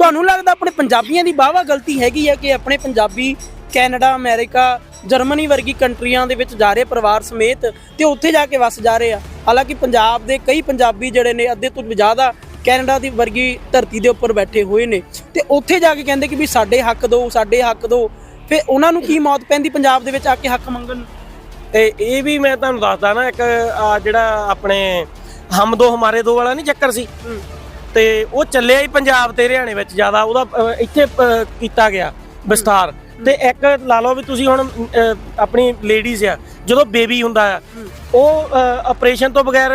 ਤੁਹਾਨੂੰ ਲੱਗਦਾ ਆਪਣੇ ਪੰਜਾਬੀਆਂ ਦੀ ਬਾਵਾ ਗਲਤੀ ਹੈਗੀ ਹੈ ਕਿ ਆਪਣੇ ਪੰਜਾਬੀ ਕੈਨੇਡਾ ਅਮਰੀਕਾ ਜਰਮਨੀ ਵਰਗੀ ਕੰਟਰੀਆਂ ਦੇ ਵਿੱਚ ਜਾ ਰਹੇ ਪਰਿਵਾਰ ਸਮੇਤ ਤੇ ਉੱਥੇ ਜਾ ਕੇ ਵਸ ਜਾ ਰਹੇ ਆ? ਹਾਲਾਂਕਿ ਪੰਜਾਬ ਦੇ ਕਈ ਪੰਜਾਬੀ ਜਿਹੜੇ ਨੇ ਅੱਧੇ ਤੋਂ ਜ਼ਿਆਦਾ ਕੈਨੇਡਾ ਦੀ ਵਰਗੀ ਧਰਤੀ ਦੇ ਉੱਪਰ ਬੈਠੇ ਹੋਏ ਨੇ ਤੇ ਉੱਥੇ ਜਾ ਕੇ ਕਹਿੰਦੇ ਕਿ ਵੀ ਸਾਡੇ ਹੱਕ ਦਿਓ ਸਾਡੇ ਹੱਕ ਦਿਓ ਫਿਰ ਉਹਨਾਂ ਨੂੰ ਕੀ ਮੌਤ ਪੈਂਦੀ ਪੰਜਾਬ ਦੇ ਵਿੱਚ ਆ ਕੇ ਹੱਕ ਮੰਗਣ? ਤੇ ਇਹ ਵੀ ਮੈਂ ਤੁਹਾਨੂੰ ਦੱਸਦਾ ਨਾ ਇੱਕ ਜਿਹੜਾ ਆਪਣੇ ਹਮ ਦੋ ਹਮਾਰੇ ਦੋ ਵਾਲਾ ਨਹੀਂ ਚੱਕਰ ਸੀ? ਤੇ ਉਹ ਚੱਲਿਆ ਹੀ ਪੰਜਾਬ ਤੇ ਹਰਿਆਣੇ ਵਿੱਚ ਜ਼ਿਆਦਾ ਉਹਦਾ ਇੱਥੇ ਕੀਤਾ ਗਿਆ ਵਿਸਤਾਰ ਤੇ ਇੱਕ ਲਾ ਲਓ ਵੀ ਤੁਸੀਂ ਹੁਣ ਆਪਣੀ ਲੇਡੀਜ਼ ਆ ਜਦੋਂ ਬੇਬੀ ਹੁੰਦਾ ਆ ਉਹ ਆਪਰੇਸ਼ਨ ਤੋਂ ਬਗੈਰ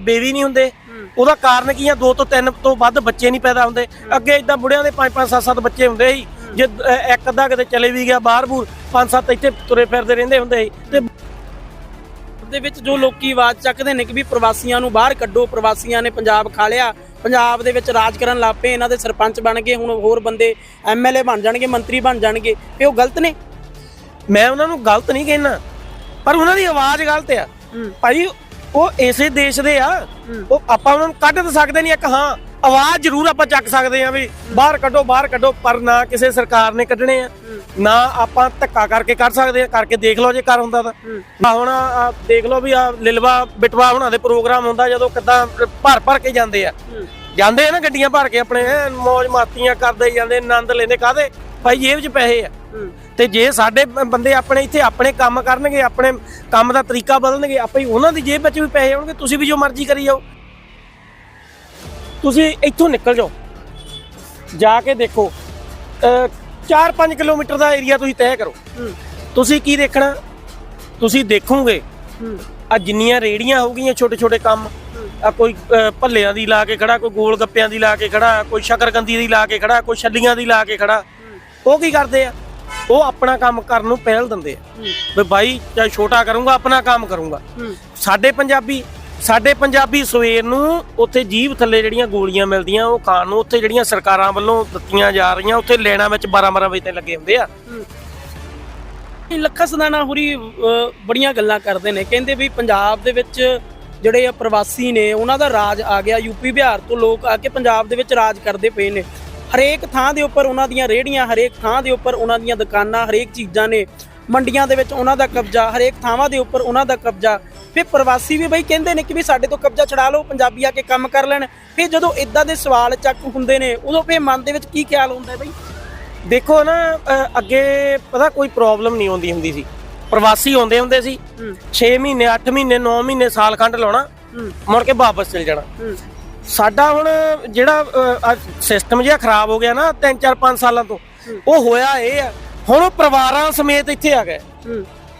ਬੇਬੀ ਨਹੀਂ ਹੁੰਦੇ। ਉਹਦਾ ਕਾਰਨ ਕੀ ਆ? ਦੋ ਤੋਂ ਤਿੰਨ ਤੋਂ ਵੱਧ ਬੱਚੇ ਨਹੀਂ ਪੈਦਾ ਹੁੰਦੇ। ਅੱਗੇ ਇਦਾਂ ਬੁੜਿਆਂ ਦੇ ਪੰਜ ਪੰਜ ਸੱਤ ਸੱਤ ਬੱਚੇ ਹੁੰਦੇ ਸੀ। ਜੇ ਇੱਕ ਅੱਧਾ ਕਿਤੇ ਚਲੇ ਵੀ ਗਿਆ ਬਾਹਰ ਬੂਰ ਪੰਜ ਸੱਤ ਇੱਥੇ ਤੁਰੇ ਫਿਰਦੇ ਰਹਿੰਦੇ ਹੁੰਦੇ ਸੀ। ਤੇ ਦੇ ਵਿੱਚ ਜੋ ਲੋਕੀ ਆਵਾਜ਼ ਚੱਕਦੇ ਨੇ ਕਿ ਵੀ ਪ੍ਰਵਾਸੀਆਂ ਨੂੰ ਬਾਹਰ ਕੱਢੋ ਪ੍ਰਵਾਸੀਆਂ ਨੇ ਪੰਜਾਬ ਖਾ ਲਿਆ ਪੰਜਾਬ ਦੇ ਵਿੱਚ ਰਾਜ ਕਰਨ ਲੱਗ ਪਏ ਇਹਨਾਂ ਦੇ ਸਰਪੰਚ ਬਣ ਗਏ ਹੁਣ ਹੋਰ ਬੰਦੇ ਐਮਐਲਏ ਬਣ ਜਾਣਗੇ ਮੰਤਰੀ ਬਣ ਜਾਣਗੇ ਇਹ ਉਹ ਗਲਤ ਨੇ? ਮੈਂ ਉਹਨਾਂ ਨੂੰ ਗਲਤ ਨਹੀਂ ਕਹਿਣਾ ਪਰ ਉਹਨਾਂ ਦੀ ਆਵਾਜ਼ ਗਲਤ ਆ। ਭਾਈ ਉਹ ਇਸੇ ਦੇਸ਼ ਦੇ ਆ। ਉਹ ਆਪਾਂ ਉਹਨਾਂ ਨੂੰ ਕੱਢ ਤਾਂ ਸਕਦੇ ਨਹੀਂ ਇੱਕ ਹਾਂ ਆਵਾਜ਼ ਜ਼ਰੂਰ ਆਪਾਂ ਚੱਕ ਸਕਦੇ ਆ ਵੀ ਬਾਹਰ ਕੱਢੋ ਬਾਹਰ ਕੱਢੋ ਪਰ ਨਾ ਕਿਸੇ ਸਰਕਾਰ ਨੇ ਕੱਢਣੇ ਆ। ਨਾ ਆਪਾਂ ਧੱਕਾ ਕਰਕੇ ਕੱਢ ਸਕਦੇ ਆ ਕਰਕੇ ਦੇਖ ਲਓ ਜੇ ਕਰ ਹੁੰਦਾ ਤਾਂ। ਆ ਹੁਣ ਆਹ ਦੇਖ ਲਓ ਵੀ ਆ ਲਿਲਵਾ ਬਿਟਵਾ ਹੁਣਾਂ ਦੇ ਪ੍ਰੋਗਰਾਮ ਹੁੰਦਾ ਜਦੋਂ ਕਿਦਾਂ ਭਰ ਭਰ ਕੇ ਜਾਂਦੇ ਆ। ਜਾਂਦੇ ਆ ਨਾ ਗੱਡੀਆਂ ਭਰ ਕੇ ਆਪਣੇ ਐਨ ਮੌਜ ਮਾਤੀਆਂ ਕਰਦੇ ਜਾਂਦੇ ਆਨੰਦ ਲੈਂਦੇ ਕਾਦੇ ਭਾਈ ਜੇਬ 'ਚ ਪੈਸੇ ਆ। ਤੇ ਜੇ ਸਾਡੇ ਬ- ਬੰਦੇ ਆਪਣੇ ਇੱਥੇ ਆਪਣੇ ਕੰਮ ਕਰਨਗੇ ਆਪਣੇ ਕੰਮ ਦਾ ਤਰੀਕਾ ਬਦਲਣਗੇ ਆਪੇ ਹੀ ਉਹਨਾਂ ਦੀ ਜੇਬ ਵਿੱਚ ਵੀ ਪੈਸੇ ਆਉਣਗੇ ਤੁਸੀਂ ਵੀ ਜੋ ਮਰਜ਼ੀ ਕਰੀ ਜਾਓ। ਤੁਸੀਂ ਇੱਥੋਂ ਨਿਕਲ ਜਾਓ। ਜਾ ਕੇ ਦੇਖੋ 4-5 ਕਿਲੋਮੀਟਰ ਦਾ ਏਰੀਆ ਤੁਸੀਂ ਤੈਅ ਕਰੋ। ਤੁਸੀਂ ਕੀ ਦੇਖਣਾ? ਤੁਸੀਂ ਦੇਖੋਗੇ। ਆ ਜਿੰਨੀਆਂ ਰੇੜੀਆਂ ਹੋਗੀਆਂ ਛੋਟੇ ਛੋਟੇ ਕੰਮ ਆ ਕੋਈ ਭੱਲਿਆਂ ਦੀ ਲਾ ਕੇ ਖੜਾ ਕੋਈ ਗੋਲ ਗੱਪਿਆਂ ਦੀ ਲਾ ਕੇ ਖੜਾ ਕੋਈ ਸ਼ਕਰਕੰਦੀ ਦੀ ਲਾ ਕੇ ਖੜਾ ਕੋਈ ਛੱਲੀਆਂ ਦੀ ਲਾ ਕੇ ਖੜਾ। ਉਹ ਕੀ ਕਰਦੇ ਆ? ਉਹ ਆਪਣਾ ਕੰਮ ਕਰਨ ਨੂੰ ਪਹਿਲ ਦਿੰਦੇ ਆ। ਵੀ ਬਾਈ ਚਾਹੇ ਛੋਟਾ ਕਰੂੰਗਾ ਆਪਣਾ ਕੰਮ ਕਰੂੰਗਾ। ਸਾਡੇ ਪੰਜਾਬੀ ਸਾਡੇ ਪੰਜਾਬੀ ਸਵੇਰ ਨੂੰ ਉੱਥੇ ਜੀਭ ਥੱਲੇ ਜਿਹੜੀਆਂ ਗੋਲੀਆਂ ਮਿਲਦੀਆਂ, ਉਹ ਖਾਣ ਨੂੰ ਉੱਥੇ ਜਿਹੜੀਆਂ ਸਰਕਾਰਾਂ ਵੱਲੋਂ ਦਿੱਤੀਆਂ ਜਾ ਰਹੀਆਂ, ਉੱਥੇ ਲੈਣਾ ਵਿੱਚ 12 12 ਵਜੇ ਤੇ ਲੱਗੇ ਹੁੰਦੇ ਆ। ਇਹ ਲੱਖਾ ਸਦਾਨਾ ਹੁਰੀ ਬੜੀਆਂ ਗੱਲਾਂ ਕਰਦੇ ਨੇ। ਕਹਿੰਦੇ ਵੀ ਪੰਜਾਬ ਦੇ ਵਿੱਚ ਜਿਹੜੇ ਆ ਪ੍ਰਵਾਸੀ ਨੇ, ਉਹਨਾਂ ਦਾ ਰਾਜ ਆ ਗਿਆ। ਯੂਪੀ ਬਿਹਾਰ ਤੋਂ ਲੋਕ ਆ ਕੇ ਪੰਜਾਬ ਦੇ ਵਿੱਚ ਰਾਜ ਕਰਦੇ ਪਏ ਨੇ। ਹਰੇਕ ਥਾਂ ਦੇ ਉੱਪਰ ਉਹਨਾਂ ਦੀਆਂ ਰੇਹੜੀਆਂ, ਹਰੇਕ ਥਾਂ ਦੇ ਉੱਪਰ ਉਹਨਾਂ ਦੀਆਂ ਦੁਕਾਨਾਂ, ਹਰੇਕ ਚੀਜ਼ਾਂ ਨੇ। ਮੰਡੀਆਂ ਦੇ ਵਿੱਚ ਉਹਨਾਂ ਦਾ ਕਬਜ਼ਾ, ਹਰੇਕ ਥਾਵਾਂ ਦੇ ਉੱਪਰ ਉਹਨਾਂ ਦਾ ਕਬਜ਼ਾ। ਫਿਰ ਪ੍ਰਵਾਸੀ ਵੀ ਬਈ ਕਹਿੰਦੇ ਨੇ ਕਿ ਵੀ ਸਾਡੇ ਤੋਂ ਕਬਜ਼ਾ ਛਡਾ ਲਓ ਪੰਜਾਬੀ ਆ ਕੇ ਕੰਮ ਕਰ ਲੈਣ। ਫਿਰ ਜਦੋਂ ਇਦਾਂ ਦੇ ਸਵਾਲ ਚੱਕ ਹੁੰਦੇ ਨੇ ਉਦੋਂ ਫਿਰ ਮਨ ਦੇ ਵਿੱਚ ਕੀ ਖਿਆਲ ਹੁੰਦਾ ਬਈ? ਦੇਖੋ ਨਾ ਅੱਗੇ ਪਤਾ ਕੋਈ ਪ੍ਰੋਬਲਮ ਨਹੀਂ ਆਉਂਦੀ ਹੁੰਦੀ ਸੀ। ਪ੍ਰਵਾਸੀ ਆਉਂਦੇ ਹੁੰਦੇ ਸੀ। 6 ਮਹੀਨੇ 8 ਮਹੀਨੇ 9 ਮਹੀਨੇ ਸਾਲ ਖੰਡ ਲਾਉਣਾ ਮੁੜ ਕੇ ਵਾਪਸ ਚਲ ਜਾਣਾ। ਸਾਡਾ ਹੁਣ ਜਿਹੜਾ ਸਿਸਟਮ ਜਿਹਾ ਖਰਾਬ ਹੋ ਗਿਆ ਨਾ 3 4 5 ਸਾਲਾਂ ਤੋਂ ਉਹ ਹੋਇਆ ਇਹ ਆ। ਹੁਣ ਉਹ ਪਰਿਵਾਰਾਂ ਸਮੇਤ ਇੱਥੇ ਆ ਗਏ।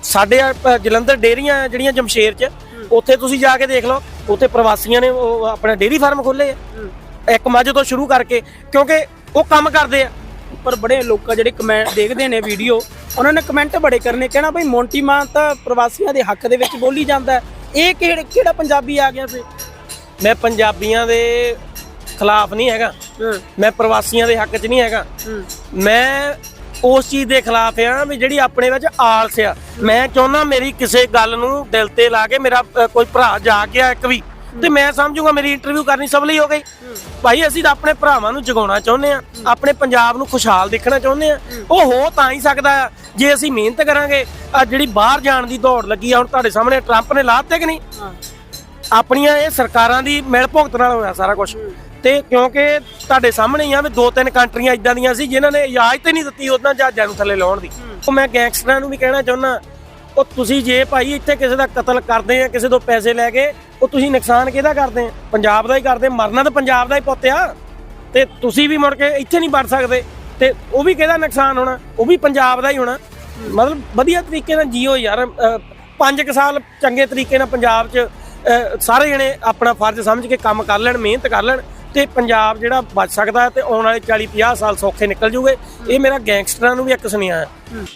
ਸਾਡੇ ਜਲੰਧਰ ਡੇਰੀਆਂ ਜਿਹੜੀਆਂ ਜਮਸ਼ੇਰ 'ਚ ਉੱਥੇ ਤੁਸੀਂ ਜਾ ਕੇ ਦੇਖ ਲਓ ਉੱਥੇ ਪ੍ਰਵਾਸੀਆਂ ਨੇ ਉਹ ਆਪਣਾ ਡੇਰੀ ਫਾਰਮ ਖੋਲੇ ਆ। ਇੱਕ ਮੱਝ ਤੋਂ ਸ਼ੁਰੂ ਕਰਕੇ ਕਿਉਂਕਿ ਉਹ ਕੰਮ ਕਰਦੇ ਆ। ਪਰ ਬੜੇ ਲੋਕ ਜਿਹੜੇ ਕਮੈਂਟ ਦੇਖਦੇ ਨੇ ਵੀਡੀਓ ਉਹਨਾਂ ਨੇ ਕਮੈਂਟ ਬੜੇ ਕਰਨੇ ਕਹਿਣਾ ਬਈ ਮੌਂਟੀ ਮਾਨ ਤਾਂ ਪ੍ਰਵਾਸੀਆਂ ਦੇ ਹੱਕ ਦੇ ਵਿੱਚ ਬੋਲੀ ਜਾਂਦਾ ਹੈ। ਇਹ ਕਿਹੜਾ ਕਿਹੜਾ ਪੰਜਾਬੀ ਆ ਗਿਆ ਸੀ ਮੈਂ ਪੰਜਾਬੀਆਂ ਦੇ ਖਿਲਾਫ ਨਹੀਂ ਹੈਗਾ। ਮੈਂ ਪ੍ਰਵਾਸੀਆਂ ਦੇ ਹੱਕ 'ਚ ਨਹੀਂ ਹੈਗਾ। ਮੈਂ ਉਸ ਚੀਜ਼ ਦੇ ਖਿਲਾਫ ਆ ਵੀ ਜਿਹੜੀ ਆਪਣੇ ਵਿੱਚ ਆਲਸ ਆ। ਮੈਂ ਚਾਹੁੰਦਾ ਮੇਰੀ ਕਿਸੇ ਗੱਲ ਨੂੰ ਦਿਲ ਤੇ ਲਾ ਕੇ ਮੇਰਾ ਅ, ਕੋਈ ਭਰਾ ਜਾ ਗਿਆ ਇੱਕ ਵੀ। ਤੇ ਮੈਂ ਸਮਝੂਗਾ ਮੇਰੀ ਇੰਟਰਵਿਊ ਕਰਨੀ ਸਭ ਲਈ ਹੋ ਗਈ। ਭਾਈ ਅਸੀਂ ਤਾਂ ਆਪਣੇ ਭਰਾਵਾਂ ਨੂੰ ਜਗਾਉਣਾ ਚਾਹੁੰਦੇ ਆ। ਆਪਣੇ ਪੰਜਾਬ ਨੂੰ ਖੁਸ਼ਹਾਲ ਦੇਖਣਾ ਚਾਹੁੰਦੇ ਆ। ਉਹ ਹੋ ਤਾਂ ਹੀ ਸਕਦਾ ਆ। ਜੇ ਅਸੀਂ ਮਿਹਨਤ ਕਰਾਂਗੇ ਆ ਜਿਹੜੀ ਬਾਹਰ ਜਾਣ ਦੀ ਦੌੜ ਲੱਗੀ ਆ ਹੁਣ ਤੁਹਾਡੇ ਸਾਹਮਣੇ ਟਰੰਪ ਨੇ ਲਾਤੇ ਕਿ ਨਹੀਂ? ਆਪਣੀਆਂ ਇਹ ਸਰਕਾਰਾਂ ਦੀ ਮਿਲ ਭੁਗਤ ਨਾਲ ਹੋਇਆ ਸਾਰਾ ਕੁਝ ਤੇ ਕਿਉਂਕਿ ਤੁਹਾਡੇ ਸਾਹਮਣੇ ਹੀ ਆ ਵੀ ਦੋ ਤਿੰਨ ਕੰਟਰੀਆਂ ਇਦਾਂ ਦੀਆਂ ਸੀ ਜਿਨ੍ਹਾਂ ਨੇ ਇਜਾਜ਼ਤ ਹੀ ਨਹੀਂ ਦਿੱਤੀ ਉਹਨਾਂ ਜਹਾਜ਼ਾਂ ਨੂੰ ਥੱਲੇ ਲਾਉਣ ਦੀ। ਉਹ ਮੈਂ ਗੈਂਗਸਟਰਾਂ ਨੂੰ ਵੀ ਕਹਿਣਾ ਚਾਹੁੰਦਾ ਉਹ ਤੁਸੀਂ ਜੇ ਭਾਈ ਇੱਥੇ ਕਿਸੇ ਦਾ ਕਤਲ ਕਰਦੇ ਆ ਕਿਸੇ ਤੋਂ ਪੈਸੇ ਲੈ ਕੇ ਉਹ ਤੁਸੀਂ ਨੁਕਸਾਨ ਕਿਹਦਾ ਕਰਦੇ ਆ? ਪੰਜਾਬ ਦਾ ਹੀ ਕਰਦੇ ਮਰਨਾ ਤਾਂ ਪੰਜਾਬ ਦਾ ਹੀ ਪੁੱਤ ਆ। ਤੇ ਤੁਸੀਂ ਵੀ ਮੁੜ ਕੇ ਇੱਥੇ ਨਹੀਂ ਵੜ ਸਕਦੇ। ਤੇ ਉਹ ਵੀ ਕਿਹਦਾ ਨੁਕਸਾਨ ਹੋਣਾ? ਉਹ ਵੀ ਪੰਜਾਬ ਦਾ ਹੀ ਹੋਣਾ। ਮਤਲਬ ਵਧੀਆ ਤਰੀਕੇ ਨਾਲ ਜੀਓ ਯਾਰ। ਪੰਜ ਕੁ ਸਾਲ ਚੰਗੇ ਤਰੀਕੇ ਨਾਲ ਪੰਜਾਬ 'ਚ ਸਾਰੇ ਜਣੇ ਆਪਣਾ ਫਰਜ਼ ਸਮਝ ਕੇ ਕੰਮ ਕਰ ਲੈਣ ਮਿਹਨਤ ਕਰ ਲੈਣ। ਤੇ ਪੰਜਾਬ ਜਿਹੜਾ ਬਚ ਸਕਦਾ ਹੈ ਤੇ ਆਉਣ ਵਾਲੇ 40 50 ਸਾਲ ਸੌਖੇ ਨਿਕਲ ਜੂਗੇ। ਇਹ ਮੇਰਾ ਗੈਂਗਸਟਰਾਂ ਨੂੰ ਵੀ ਇੱਕ ਸੁਨੇਹਾ ਹੈ।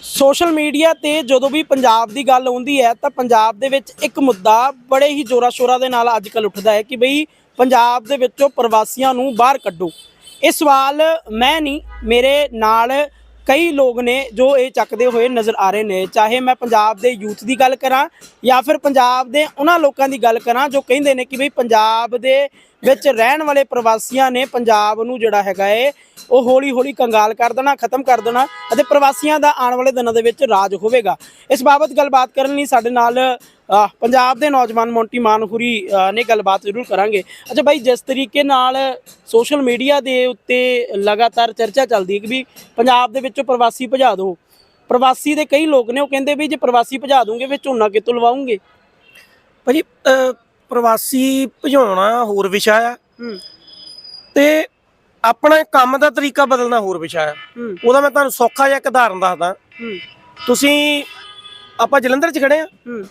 ਸੋਸ਼ਲ ਮੀਡੀਆ ਤੇ ਜਦੋਂ ਵੀ ਪੰਜਾਬ ਦੀ ਗੱਲ ਆਉਂਦੀ ਹੈ ਤਾਂ ਪੰਜਾਬ ਦੇ ਵਿੱਚ ਇੱਕ ਮੁੱਦਾ ਬੜੇ ਹੀ ਜ਼ੋਰਾ ਸ਼ੋਰਾ ਦੇ ਨਾਲ ਅੱਜ ਕੱਲ ਉੱਠਦਾ ਹੈ ਕਿ ਬਈ ਪੰਜਾਬ ਦੇ ਵਿੱਚੋਂ ਪ੍ਰਵਾਸੀਆਂ ਨੂੰ ਬਾਹਰ ਕੱਢੋ। ਇਹ ਸਵਾਲ ਮੈਂ ਨਹੀਂ, ਮੇਰੇ ਨਾਲ ਕਈ ਲੋਕ ਨੇ ਜੋ ਇਹ ਚੱਕਦੇ ਹੋਏ ਨਜ਼ਰ ਆ ਰਹੇ ਨੇ। ਚਾਹੇ ਮੈਂ ਪੰਜਾਬ ਦੇ ਯੂਥ ਦੀ ਗੱਲ ਕਰਾਂ ਜਾਂ ਫਿਰ ਪੰਜਾਬ ਦੇ ਉਹਨਾਂ ਲੋਕਾਂ ਦੀ ਗੱਲ ਕਰਾਂ ਜੋ ਕਹਿੰਦੇ ਨੇ ਕਿ ਬਈ ਪੰਜਾਬ ਦੇ ਵਿੱਚ ਰਹਿਣ ਵਾਲੇ ਪ੍ਰਵਾਸੀਆਂ ਨੇ ਪੰਜਾਬ ਨੂੰ ਜਿਹੜਾ ਹੈਗਾ ਏ ਉਹ ਹੌਲੀ ਹੌਲੀ ਕੰਗਾਲ ਕਰ ਦੇਣਾ ਖਤਮ ਕਰ ਦੇਣਾ ਅਤੇ ਪ੍ਰਵਾਸੀਆਂ ਦਾ ਆਉਣ ਵਾਲੇ ਦਿਨਾਂ ਦੇ ਵਿੱਚ ਰਾਜ ਹੋਵੇਗਾ। ਇਸ ਬਾਬਤ ਗੱਲਬਾਤ ਕਰਨ ਲਈ ਸਾਡੇ ਨਾਲ ਪੰਜਾਬ ਦੇ ਨੌਜਵਾਨ ਮੌਂਟੀ ਮਾਨਹੁਰੀ ਨੇ ਗੱਲਬਾਤ ਜ਼ਰੂਰ ਕਰਾਂਗੇ। ਅੱਛਾ ਬਾਈ ਜਿਸ ਤਰੀਕੇ ਨਾਲ ਸੋਸ਼ਲ ਮੀਡੀਆ ਦੇ ਉੱਤੇ ਲਗਾਤਾਰ ਚਰਚਾ ਚੱਲਦੀ ਹੈ ਕਿ ਵੀ ਪੰਜਾਬ ਦੇ ਵਿੱਚੋਂ ਪ੍ਰਵਾਸੀ ਭਜਾ ਦਿਓ ਪ੍ਰਵਾਸੀ ਦੇ ਕਈ ਲੋਕ ਨੇ ਉਹ ਕਹਿੰਦੇ ਵੀ ਜੇ ਪ੍ਰਵਾਸੀ ਭਜਾ ਦੂੰਗੇ ਫਿਰ ਝੋਨਾ ਕਿੱਥੋਂ ਲਵਾਉਂਗੇ? ਭਾਜੀ ਅਹ, ਪ੍ਰਵਾਸੀ ਭਜਾਉਣਾ ਹੋਰ ਵਿਸ਼ਾ ਆ। ਹੂੰ। ਤੇ ਆਪਣਾ ਕੰਮ ਦਾ ਤਰੀਕਾ ਬਦਲਣਾ ਹੋਰ ਵਿਸ਼ਾ ਆ। ਉਹਦਾ ਮੈਂ ਤੁਹਾਨੂੰ ਸੌਖਾ ਜਿਹਾ ਇੱਕ ਉਦਾਹਰਨ ਦੱਸਦਾ। ਤੁਸੀਂ ਆਪਾਂ ਜਲੰਧਰ 'ਚ ਖੜੇ ਆ। ਹੂੰ।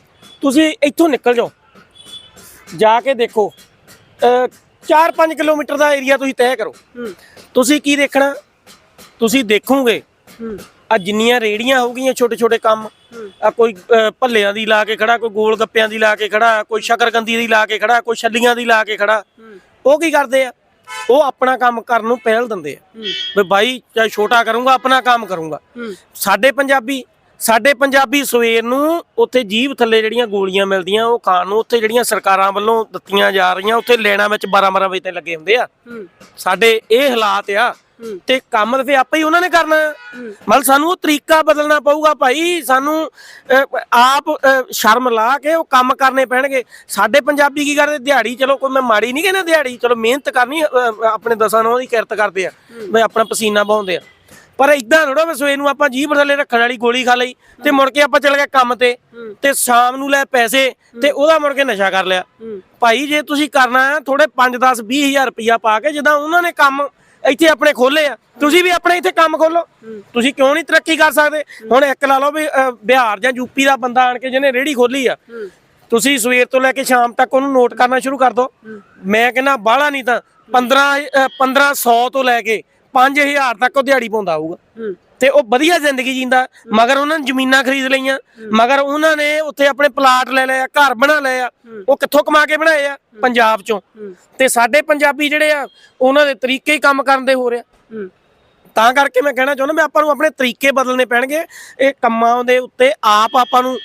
ਤੁਸੀਂ ਇੱਥੋਂ ਨਿਕਲ ਜਾਓ। ਜਾ ਕੇ ਦੇਖੋ 4-5 ਕਿਲੋਮੀਟਰ ਦਾ ਏਰੀਆ ਤੁਸੀਂ ਤੈਅ ਕਰੋ। ਤੁਸੀਂ ਕੀ ਦੇਖਣਾ? ਤੁਸੀਂ ਦੇਖੋਗੇ। ਆ ਜਿੰਨੀਆਂ ਰੇੜੀਆਂ ਹੋਗੀਆਂ ਛੋਟੇ ਛੋਟੇ ਕੰਮ ਆ ਕੋਈ ਭੱਲਿਆਂ ਦੀ ਲਾ ਕੇ ਖੜਾ ਕੋਈ ਗੋਲ ਗੱਪਿਆਂ ਦੀ ਲਾ ਕੇ ਖੜਾ ਕੋਈ ਸ਼ਕਰਕੰਦੀ ਦੀ ਲਾ ਕੇ ਖੜਾ ਕੋਈ ਛੱਲੀਆਂ ਦੀ ਲਾ ਕੇ ਖੜਾ ਉਹ ਕੀ ਕਰਦੇ ਆ? ਉਹ ਆਪਣਾ ਕੰਮ ਕਰਨ ਨੂੰ ਪਹਿਲ ਦਿੰਦੇ ਆ। ਵੀ ਬਾਈ ਚਾਹੇ ਛੋਟਾ ਕਰੂੰਗਾ ਆਪਣਾ ਕੰਮ ਕਰੂੰਗਾ। ਹੂੰ। ਸਾਡੇ ਪੰਜਾਬੀ ਸਾਡੇ ਪੰਜਾਬੀ ਸਵੇਰ ਨੂੰ ਉੱਥੇ ਜੀਭ ਥੱਲੇ ਜਿਹੜੀਆਂ ਗੋਲੀਆਂ ਮਿਲਦੀਆਂ ਉਹ ਖਾਣ ਨੂੰ ਉੱਥੇ ਜਿਹੜੀਆਂ ਸਰਕਾਰਾਂ ਵੱਲੋਂ ਦਿੱਤੀਆਂ ਜਾ ਰਹੀਆਂ ਉੱਥੇ ਲੈਣਾ ਵਿੱਚ 12-12 ਵਜੇ ਤੇ ਲੱਗੇ ਹੁੰਦੇ ਆ। ਹੂੰ। ਸਾਡੇ ਇਹ ਹਾਲਾਤ ਆ ਹੂੰ। ਤੇ ਕੰਮ ਤੇ ਫਿਰ ਆਪੇ ਹੀ ਉਹਨਾਂ ਨੇ ਕਰਨਾ। ਮਤਲਬ ਸਾਨੂੰ ਉਹ ਤਰੀਕਾ ਬਦਲਣਾ ਪਊਗਾ ਭਾਈ ਸਾਨੂੰ ਆਪ ਸ਼ਰਮ ਲਾ ਕੇ ਉਹ ਕੰਮ ਕਰਨੇ ਪੈਣਗੇ। ਸਾਡੇ ਪੰਜਾਬੀ ਕੀ ਕਰਦੇ? ਦਿਹਾੜੀ ਚਲੋ ਕੋਈ ਮੈਂ ਮਾੜੀ ਨਹੀਂ ਕਹਿੰਦਾ ਦਿਹਾੜੀ ਚਲੋ ਮਿਹਨਤ ਕਰਨੀ ਆਪਣੇ ਦਸਾਂ ਨੂੰ ਉਹਦੀ ਕਿਰਤ ਕਰਦੇ ਆ। ਮੈਂ ਆਪਣਾ ਪਸੀਨਾ ਬਹਾਉਂਦੇ ਆ। ਪਰ ਇਦਾਂ ਥੋੜਾ ਵੀ ਸਵੇਰ ਨੂੰ ਆਪਾਂ ਜੀਭ ਥੱਲੇ ਰੱਖਣ ਵਾਲੀ ਗੋਲੀ ਖਾ ਲਈ ਤੇ ਮੁੜ ਕੇ ਆਪਾਂ ਚੱਲ ਗਏ ਕੰਮ ਤੇ ਤੇ ਸ਼ਾਮ ਨੂੰ ਲੈ ਪੈਸੇ ਤੇ ਉਹਦਾ ਮੁੜ ਕੇ ਨਸ਼ਾ ਕਰ ਲਿਆ। ਭਾਈ ਜੇ ਤੁਸੀਂ ਕਰਨਾ ਥੋੜੇ 5 10 20 ਹਜ਼ਾਰ ਰੁਪਇਆ ਪਾ ਕੇ ਜਿੱਦਾਂ ਉਹਨਾਂ ਨੇ ਕੰਮ ਇੱਥੇ ਆਪਣੇ ਖੋਲੇ ਆ। ਤੁਸੀਂ ਵੀ ਆਪਣੇ ਇੱਥੇ ਕੰਮ ਖੋਲੋ ਤੁਸੀਂ ਕਿਉਂ ਨਹੀਂ ਤਰੱਕੀ ਕਰ ਸਕਦੇ? ਹੁਣ ਇੱਕ ਲਾ ਲਓ ਵੀ ਬਿਹਾਰ ਜਾਂ ਯੂਪੀ ਦਾ ਬੰਦਾ ਆਣ ਕੇ ਜਿਹਨੇ ਰੇੜੀ ਖੋਲੀ ਆ ਤੁਸੀਂ ਸਵੇਰ ਤੋਂ ਲੈ ਕੇ ਸ਼ਾਮ ਤੱਕ ਉਹਨੂੰ ਨੋਟ ਕਰਨਾ ਸ਼ੁਰੂ ਕਰ ਦਿਓ ਮੈਂ ਕਹਿੰਦਾ ਬਾਹਲਾ ਨਹੀਂ ਤਾਂ 15 ਅਹ, 1500 ਤੋਂ ਲੈ ਕੇ 5000 ਤੱਕ ਉਹ ਦਿਹਾੜੀ ਪਾਉਂਦਾ ਆਊਗਾ ਹੂੰ। ਤੇ ਉਹ ਵਧੀਆ ਜ਼ਿੰਦਗੀ ਜੀਂਦਾ। ਮਗਰ ਉਹਨਾਂ ਨੇ ਜ਼ਮੀਨਾਂ ਖਰੀਦ ਲਈਆਂ। ਮਗਰ ਉਹਨਾਂ ਨੇ ਉੱਥੇ ਆਪਣੇ ਪਲਾਟ ਲੈ ਲਏ ਆ ਘਰ ਬਣਾ ਲਏ ਆ। ਉਹ ਕਿੱਥੋਂ ਕਮਾ ਕੇ ਬਣਾਏ ਆ? ਪੰਜਾਬ ਚੋਂ। ਤੇ ਸਾਡੇ ਪੰਜਾਬੀ ਜਿਹੜੇ ਆ ਉਹਨਾਂ ਦੇ ਤਰੀਕੇ ਹੀ ਕੰਮ ਕਰਨ ਦੇ ਹੋ ਰਿਹਾ ਤਾਂ ਕਰਕੇ ਮੈਂ ਕਹਿਣਾ ਚਾਹੁੰਦਾ ਮੈਂ ਆਪਾਂ ਨੂੰ ਆਪਣੇ ਤਰੀਕੇ ਬਦਲਣੇ ਪੈਣਗੇ। ਇਹ ਕੰਮਾਂ ਦੇ ਉੱਤੇ ਆਪ ਆਪਾਂ ਨੂੰ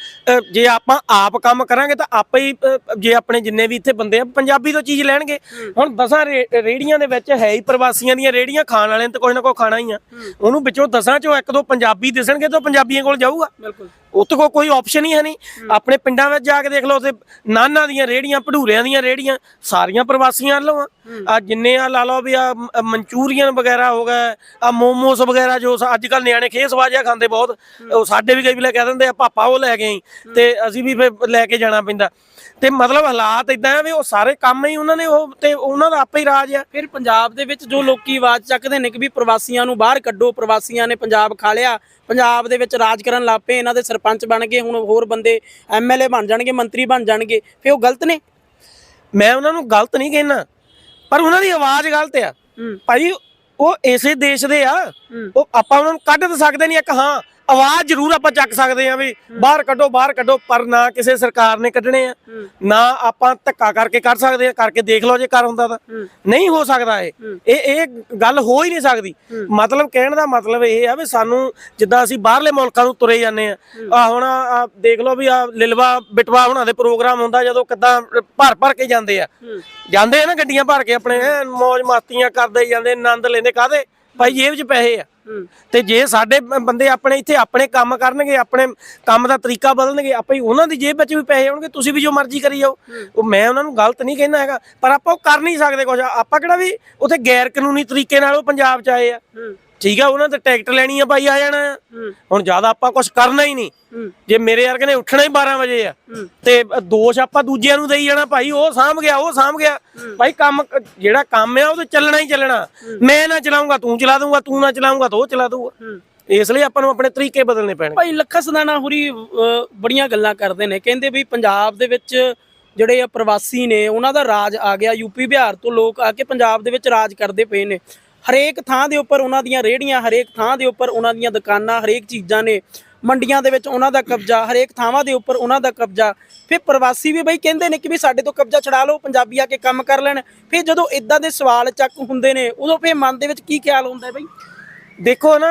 ਜੇ ਆਪਾਂ ਆਪ ਕੰਮ ਕਰਾਂਗੇ ਤਾਂ ਆਪੇ ਹੀ ਜੇ ਆਪਣੇ ਜਿੰਨੇ ਵੀ ਇੱਥੇ ਬੰਦੇ ਆ ਪੰਜਾਬੀ ਤੋਂ ਚੀਜ਼ ਲੈਣਗੇ। ਹੁਣ ਦਸਾਂ ਰੇੜੀਆਂ ਦੇ ਵਿੱਚ ਹੈ ਹੀ ਪ੍ਰਵਾਸੀਆਂ ਦੀਆਂ ਰੇੜੀਆਂ ਖਾਣ ਵਾਲਿਆਂ ਤਾਂ ਕੋਈ ਨਾ ਕੋਈ ਖਾਣਾ ਹੀ ਆ। ਉਹਨੂੰ ਵਿੱਚੋਂ ਦਸਾਂ ਚੋਂ ਇੱਕ ਦੋ ਪੰਜਾਬੀ ਦਿਸਣਗੇ ਤਾਂ ਪੰਜਾਬੀਆਂ ਕੋਲ ਜਾਊਗਾ। ਬਿਲਕੁਲ। ਉੱਥੇ ਕੋ ਕੋਈ ਆਪਸ਼ਨ ਹੀ ਹੈ ਨਹੀਂ। ਆਪਣੇ ਪਿੰਡਾਂ ਵਿੱਚ ਜਾ ਕੇ ਦੇਖ ਲਓ ਉੱਥੇ ਨਾਨਾਂ ਦੀਆਂ ਰੇੜੀਆਂ ਭਡੂਰਿਆਂ ਦੀਆਂ ਰੇੜੀਆਂ ਸਾਰੀਆਂ ਪ੍ਰਵਾਸੀਆਂ ਵੱਲੋਂ ਆ। ਆ ਜਿੰਨੇ ਆ ਲਾ ਲਓ ਵੀ ਆ ਮਨਚੂਰੀਅਨ ਵਗੈਰਾ ਹੋ ਗਏ ਆ ਮੋਮੋਸ ਵਗੈਰਾ ਜੋ ਅੱਜ ਕੱਲ ਨਿਆਣੇ ਖੇਸ ਵਾਜਿਆ ਖਾਂਦੇ ਬਹੁਤ। ਉਹ ਸਾਡੇ ਵੀ ਕਈ ਵੇਲੇ ਕਹਿ ਦਿੰਦੇ ਆ ਪਾਪਾ ਉਹ ਲੈ ਆਈ ਤੇ ਅਸੀਂ ਵੀ ਫਿਰ ਲੈ ਕੇ ਜਾਣਾ ਪੈਂਦਾ। ਤੇ ਮਤਲਬ ਹਾਲਾਤ ਇਦਾਂ ਆ ਵੀ ਉਹ ਸਾਰੇ ਕੰਮ ਹੀ ਉਹਨਾਂ ਨੇ ਉਹ ਤੇ ਉਹਨਾਂ ਦਾ ਆਪੇ ਹੀ ਰਾਜ ਆ। ਫਿਰ ਪੰਜਾਬ ਦੇ ਵਿੱਚ ਜੋ ਲੋਕੀ ਆਵਾਜ਼ ਚੱਕਦੇ ਨੇ ਕਿ ਵੀ ਪ੍ਰਵਾਸੀਆਂ ਨੂੰ ਬਾਹਰ ਕੱਢੋ ਪ੍ਰਵਾਸੀਆਂ ਨੇ ਪੰਜਾਬ ਖਾ ਲਿਆ ਪੰਜਾਬ ਦੇ ਵਿੱਚ ਰਾਜ ਕਰਨ ਲੱਗ ਪਏ ਇਹਨਾਂ ਦੇ ਸਰਪੰਚ ਬਣ ਗਏ ਹੁਣ ਹੋਰ ਬੰਦੇ ਐਮਐਲਏ ਬਣ ਜਾਣਗੇ ਮੰਤਰੀ ਬਣ ਜਾਣਗੇ ਫਿਰ ਉਹ ਗਲਤ ਨੇ? ਮੈਂ ਉਹਨਾਂ ਨੂੰ ਗਲਤ ਨਹੀਂ ਕਹਿਣਾ। ਪਰ ਉਹਨਾਂ ਦੀ ਆਵਾਜ਼ ਗਲਤ ਆ। ਭਾਈ ਉਹ ਇਸੇ ਦੇਸ਼ ਦੇ ਆ। ਉਹ ਆਪਾਂ ਉਹਨਾਂ ਨੂੰ ਕੱਢ ਤਾਂ ਸਕਦੇ ਨਹੀਂ ਇੱਕ ਹਾਂ। ਆਵਾਜ਼ ਜ਼ਰੂਰ ਆਪਾਂ ਚੱਕ ਸਕਦੇ ਆ ਵੀ ਬਾਹਰ ਕੱਢੋ ਬਾਹਰ ਕੱਢੋ ਪਰ ਨਾ ਕਿਸੇ ਸਰਕਾਰ ਨੇ ਕੱਢਣੇ ਆ। ਨਾ ਆਪਾਂ ਧੱਕਾ ਕਰਕੇ ਕਰ ਸਕਦੇ ਆ ਕਰਕੇ ਦੇਖ ਲਓ ਜੇ ਕਰ ਹੁੰਦਾ ਤਾਂ। ਨਹੀਂ ਹੋ ਸਕਦਾ ਇਹ। ਇਹ ਇਹ ਗੱਲ ਹੋ ਹੀ ਨਹੀਂ ਸਕਦੀ। ਮਤਲਬ ਕਹਿਣ ਦਾ ਮਤਲਬ ਇਹ ਆ ਵੀ ਸਾਨੂੰ ਜਿੱਦਾਂ ਅਸੀਂ ਬਾਹਰਲੇ ਮੁਲਕਾਂ ਨੂੰ ਤੁਰੇ ਜਾਂਦੇ ਆ ਆ ਹੁਣ ਆ ਦੇਖ ਲਓ ਵੀ ਆ ਲਿਲਵਾ ਬਿਟਵਾ ਹੁਣਾਂ ਦੇ ਪ੍ਰੋਗਰਾਮ ਹੁੰਦਾ ਜਦੋਂ ਕਿੱਦਾਂ ਭਰ ਭਰ ਕੇ ਜਾਂਦੇ ਆ। ਜਾਂਦੇ ਆ ਨਾ ਗੱਡੀਆਂ ਭਰ ਕੇ ਆਪਣੇ ਮौज ਮਸਤੀਆਂ ਕਰਦੇ ਜਾਂਦੇ ਆਨੰਦ ਲੈਂਦੇ ਕਾਦੇ ਭਾਈ ਜੇਬ 'ਚ ਪੈਸੇ ਆ। ਤੇ ਜੇ ਸਾਡੇ ਬੰਦੇ ਆਪਣੇ ਇੱਥੇ ਆਪਣੇ ਕੰਮ ਕਰਨਗੇ ਆਪਣੇ ਕੰਮ ਦਾ ਤਰੀਕਾ ਬਦਲਣਗੇ ਆਪੇ ਹੀ ਉਹਨਾਂ ਦੀ ਜੇਬ ਵਿੱਚ ਵੀ ਪੈਸੇ ਆਉਣਗੇ ਤੁਸੀਂ ਵੀ ਜੋ ਮਰਜ਼ੀ ਕਰੀ ਜਾਓ। ਉਹ ਮੈਂ ਉਹਨਾਂ ਨੂੰ ਗਲਤ ਨਹੀਂ ਕਹਿਣਾ ਹੈਗਾ ਪਰ ਆਪਾਂ ਉਹ ਕਰ ਨਹੀਂ ਸਕਦੇ ਕੁਝ ਆਪਾਂ ਕਿਹੜਾ ਵੀ ਉੱਥੇ ਗੈਰ ਕਾਨੂੰਨੀ ਤਰੀਕੇ ਨਾਲ ਉਹ ਪੰਜਾਬ 'ਚ ਆਏ ਆ। ਠੀਕ ਆ ਉਹਨਾਂ ਤੇ ਟਿਕਟ ਲੈਣੀ ਆ ਭਾਈ ਆ ਜਾਣਾ। ਆ। ਹੁਣ ਜ਼ਿਆਦਾ ਆਪਾਂ ਕੁਝ ਕਰਨਾ ਹੀ ਨਹੀਂ। ਜੇ ਮੇਰੇ ਵਰਗੇ ਨੇ ਉੱਠਣਾ ਹੀ 12 ਵਜੇ ਆ ਤੇ ਦੋਸ਼ ਆਪਾਂ ਦੂਜਿਆਂ ਨੂੰ ਦੇਈ ਜਾਣਾ ਭਾਈ ਉਹ ਸਾਂਭ ਗਿਆ ਉਹ ਸਾਂਭ ਗਿਆ। ਭਾਈ ਕੰਮ ਜਿਹੜਾ ਕੰਮ ਆ ਉਹ ਤੇ ਚੱਲਣਾ ਹੀ ਚੱਲਣਾ। ਮੈਂ ਨਾ ਚਲਾਉਂਗਾ ਤੂੰ ਚਲਾ ਦੂੰਗਾ ਤੂੰ ਨਾ ਚਲਾਉਂਗਾ ਤਾਂ ਉਹ ਚਲਾ ਦੂੰਗਾ ਇਸ ਲਈ ਆਪਾਂ ਨੂੰ ਆਪਣੇ ਤਰੀਕੇ ਬਦਲਣੇ ਪੈਣਗੇ ਭਾਈ ਲੱਖਾ ਸਦਾਨਾ ਹੁਰੀ ਅਹ, ਬੜੀਆਂ ਗੱਲਾਂ ਕਰਦੇ ਨੇ। ਕਹਿੰਦੇ ਵੀ ਪੰਜਾਬ ਦੇ ਵਿੱਚ ਜਿਹੜੇ ਆ ਪ੍ਰਵਾਸੀ ਨੇ ਉਹਨਾਂ ਦਾ ਰਾਜ ਆ ਗਿਆ। ਯੂਪੀ ਬਿਹਾਰ ਤੋਂ ਲੋਕ ਆ ਕੇ ਪੰਜਾਬ ਦੇ ਵਿੱਚ ਰਾਜ ਕਰਦੇ ਪਏ ਨੇ। ਹਰੇਕ ਥਾਂ ਦੇ ਉੱਪਰ ਉਹਨਾਂ ਦੀਆਂ ਰੇਹੜੀਆਂ ਹਰੇਕ ਥਾਂ ਦੇ ਉੱਪਰ ਉਹਨਾਂ ਦੀਆਂ ਦੁਕਾਨਾਂ ਹਰੇਕ ਚੀਜ਼ਾਂ ਨੇ ਮੰਡੀਆਂ ਦੇ ਵਿੱਚ ਉਹਨਾਂ ਦਾ ਕਬਜ਼ਾ ਹਰੇਕ ਥਾਵਾਂ ਦੇ ਉੱਪਰ ਉਹਨਾਂ ਦਾ ਕਬਜ਼ਾ। ਫਿਰ ਪ੍ਰਵਾਸੀ ਵੀ ਬਈ ਕਹਿੰਦੇ ਨੇ ਕਿ ਵੀ ਸਾਡੇ ਤੋਂ ਕਬਜ਼ਾ ਛਡਾ ਲਓ ਪੰਜਾਬੀ ਆ ਕੇ ਕੰਮ ਕਰ ਲੈਣ। ਫਿਰ ਜਦੋਂ ਇਦਾਂ ਦੇ ਸਵਾਲ ਚੱਕ ਹੁੰਦੇ ਨੇ ਉਦੋਂ ਫਿਰ ਮਨ ਦੇ ਵਿੱਚ ਕੀ ਖਿਆਲ ਹੁੰਦਾ ਬਈ? ਦੇਖੋ ਨਾ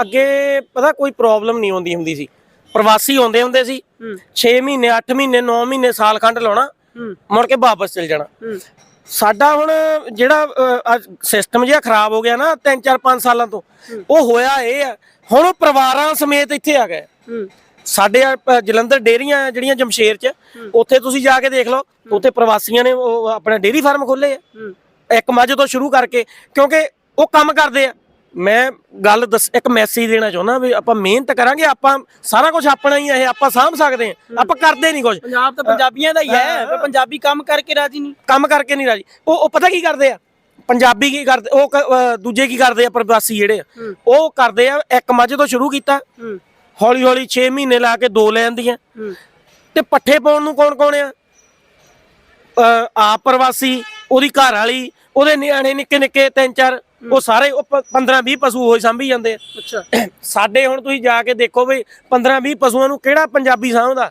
ਅੱਗੇ ਪਤਾ ਕੋਈ ਪ੍ਰੋਬਲਮ ਨਹੀਂ ਆਉਂਦੀ ਹੁੰਦੀ ਸੀ। ਪ੍ਰਵਾਸੀ ਆਉਂਦੇ ਹੁੰਦੇ ਸੀ। ਹੂੰ। 6 ਮਹੀਨੇ 8 ਮਹੀਨੇ 9 ਮਹੀਨੇ ਸਾਲ ਖੰਡ ਲਾਉਣਾ। ਮੁੜ ਕੇ ਵਾਪਸ ਚਲ ਜਾਣਾ। ਸਾਡਾ ਹੁਣ ਜਿਹੜਾ ਸਿਸਟਮ ਜਿਹਾ ਖਰਾਬ ਹੋ ਗਿਆ ਨਾ 3 4 5 ਸਾਲਾਂ ਤੋਂ ਉਹ ਹੋਇਆ ਇਹ ਆ। ਹੁਣ ਉਹ ਪਰਿਵਾਰਾਂ ਸਮੇਤ ਇੱਥੇ ਆ ਗਏ। ਸਾਡੇ ਜਲੰਧਰ ਡੇਰੀਆਂ ਜਿਹੜੀਆਂ ਜਮਸ਼ੇਰ ਚ। ਉੱਥੇ ਤੁਸੀਂ ਜਾ ਕੇ ਦੇਖ ਲਓ ਉੱਥੇ ਪ੍ਰਵਾਸੀਆਂ ਨੇ ਉਹ ਆਪਣਾ ਡੇਰੀ ਫਾਰਮ ਖੋਲੇ ਆ। ਇੱਕ ਮੱਝ ਤੋਂ ਸ਼ੁਰੂ ਕਰਕੇ ਕਿਉਂਕਿ ਉਹ ਕੰਮ ਕਰਦੇ ਆ। ਮੈਂ ਗੱਲ ਦੱਸ ਇੱਕ ਮੈਸੇਜ ਦੇਣਾ ਚਾਹੁੰਦਾ ਵੀ ਆਪਾਂ ਮਿਹਨਤ ਕਰਾਂਗੇ ਆਪਾਂ ਸਾਰਾ ਕੁਝ ਆਪਣਾ ਹੀ ਇਹ ਆਪਾਂ ਸਾਂਭ ਸਕਦੇ ਆ ਆਪਾਂ ਕਰਦੇ ਨਹੀਂ ਕੁਝ ਪੰਜਾਬ ਤਾਂ ਪੰਜਾਬੀਆਂ ਦਾ ਹੀ ਹੈ ਪਰ ਪੰਜਾਬੀ ਕੰਮ ਕਰਕੇ ਰਾਜੀ ਨਹੀਂ। ਕੰਮ ਕਰਕੇ ਨਹੀਂ ਰਾਜੀ। ਉਹ ਉਹ ਪਤਾ ਕੀ ਕਰਦੇ ਆ? ਪੰਜਾਬੀ ਕੀ ਕਰਦੇ ਉਹ ਦੂਜੇ ਕੀ ਕਰਦੇ ਆ ਪ੍ਰਵਾਸੀ ਜਿਹੜੇ ਆ? ਹੂੰ। ਉਹ ਕਰਦੇ ਆ ਇੱਕ ਮੱਝ ਤੋਂ ਸ਼ੁਰੂ ਕੀਤਾ। ਹੂੰ। ਹੌਲੀ ਹੌਲੀ 6 ਮਹੀਨੇ ਲਾ ਕੇ ਦੋ ਲੈਣ ਦੀਆਂ ਹੂੰ। ਤੇ ਪੱਠੇ ਪਾਉਣ ਨੂੰ ਕੌਣ ਕੌਣ ਆ? ਆਪ ਪ੍ਰਵਾਸੀ ਉਹਦੀ ਘਰ ਵਾਲੀ ਉਹਦੇ ਨਿਆਣੇ ਨਿੱਕੇ ਨਿੱਕੇ ਤਿੰਨ ਚਾਰ ਉਹ ਸਾਰੇ ਉਹ 15 20 ਪਸ਼ੂ ਹੋਈ ਸੰਭੀ ਜਾਂਦੇ ਆ। ਅੱਛਾ। ਸਾਡੇ ਹੁਣ ਤੁਸੀਂ ਜਾ ਕੇ ਦੇਖੋ ਵੀ 15 20 ਪਸ਼ੂਆਂ ਨੂੰ ਕਿਹੜਾ ਪੰਜਾਬੀ ਸਾਂਭਦਾ?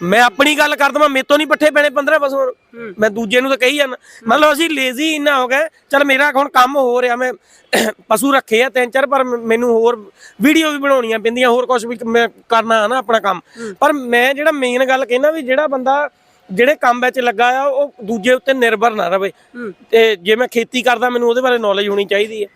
ਮੈਂ ਆਪਣੀ ਗੱਲ ਕਰ ਦਵਾਂ ਮੇਤੋਂ ਨਹੀਂ ਪੱਠੇ ਪੈਣੇ 15 ਪਸ਼ੂਆਂ ਨੂੰ। ਮੈਂ ਦੂਜੇ ਨੂੰ ਤਾਂ ਕਹੀ ਜਾਂਦਾ ਮੰਨ ਲਓ ਅਸੀਂ ਲੇਜ਼ੀ ਇੰਨਾ ਹੋ ਗਏ ਚਲ ਮੇਰਾ ਹੁਣ ਕੰਮ ਹੋ ਰਿਹਾ ਮੈਂ ਪਸ਼ੂ ਰੱਖੇ ਆ ਤਿੰਨ ਚਾਰ ਪਰ ਮੈਨੂੰ ਹੋਰ ਵੀਡੀਓ ਵੀ ਬਣਾਉਣੀਆਂ ਪੈਂਦੀਆਂ ਹੋਰ ਕੁਝ ਵੀ ਮੈਂ ਕਰਨਾ ਹੈ ਨਾ ਆਪਣਾ ਕੰਮ। ਪਰ ਮੈਂ ਜਿਹੜਾ ਮੇਨ ਗੱਲ ਕਹਿਣਾ ਵੀ ਜਿਹੜਾ ਬੰਦਾ ਜਿਹੜੇ ਕੰਮ ਵਿੱਚ ਲੱਗਾ ਆ ਉਹ ਦੂਜੇ ਉੱਤੇ ਨਿਰਭਰ ਨਾ ਰਵੇ। ਤੇ ਜੇ ਮੈਂ ਖੇਤੀ ਕਰਦਾ ਮੈਨੂੰ ਉਹਦੇ ਬਾਰੇ ਨੌਲੇਜ ਹੋਣੀ ਚਾਹੀਦੀ ਹੈ।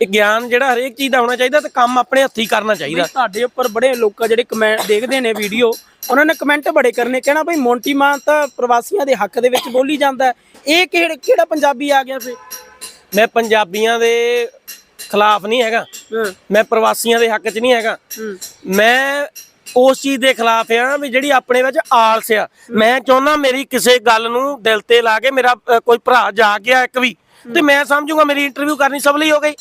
ਇਹ ਗਿਆਨ ਜਿਹੜਾ ਹਰੇਕ ਚੀਜ਼ ਦਾ ਹੋਣਾ ਚਾਹੀਦਾ ਤੇ ਕੰਮ ਆਪਣੇ ਹੱਥੀਂ ਕਰਨਾ ਚਾਹੀਦਾ। ਤੁਹਾਡੇ ਉੱਪਰ ਬੜੇ ਲੋਕ ਜਿਹੜੇ ਕਮੈਂਟ ਦੇਖਦੇ ਨੇ ਵੀਡੀਓ ਉਹਨਾਂ ਨੇ ਕਮੈਂਟ ਬੜੇ ਕਰਨੇ ਕਹਿਣਾ ਬਈ ਮੌਂਟੀ ਮਾਨ ਤਾਂ ਪ੍ਰਵਾਸੀਆਂ ਦੇ ਹੱਕ ਦੇ ਵਿੱਚ ਬੋਲੀ ਜਾਂਦਾ। ਇਹ ਕਿਹੜਾ ਕਿਹੜਾ ਪੰਜਾਬੀ ਆ ਗਿਆ ਫੇ ਮੈਂ ਪੰਜਾਬੀਆਂ ਦੇ ਖਿਲਾਫ ਨਹੀਂ ਹੈਗਾ। ਮੈਂ ਪ੍ਰਵਾਸੀਆਂ ਦੇ ਹੱਕ 'ਚ ਨਹੀਂ ਹੈਗਾ। ਮੈਂ ਉਸ ਚੀਜ਼ ਦੇ ਖਿਲਾਫ ਆ ਵੀ ਜਿਹੜੀ ਆਪਣੇ ਵਿੱਚ ਆਲਸ ਆ। ਮੈਂ ਚਾਹੁੰਦਾ ਮੇਰੀ ਕਿਸੇ ਗੱਲ ਨੂੰ ਦਿਲ ਤੇ ਲਾ ਕੇ ਮੇਰਾ ਕੋਈ ਭਰਾ ਜਾ ਗਿਆ ਇੱਕ ਵੀ ਤੇ ਮੈਂ ਸਮਝੂਗਾ ਮੇਰੀ ਇੰਟਰਵਿਊ ਕਰਨੀ ਸਭ ਲਈ ਹੋ ਗਈ।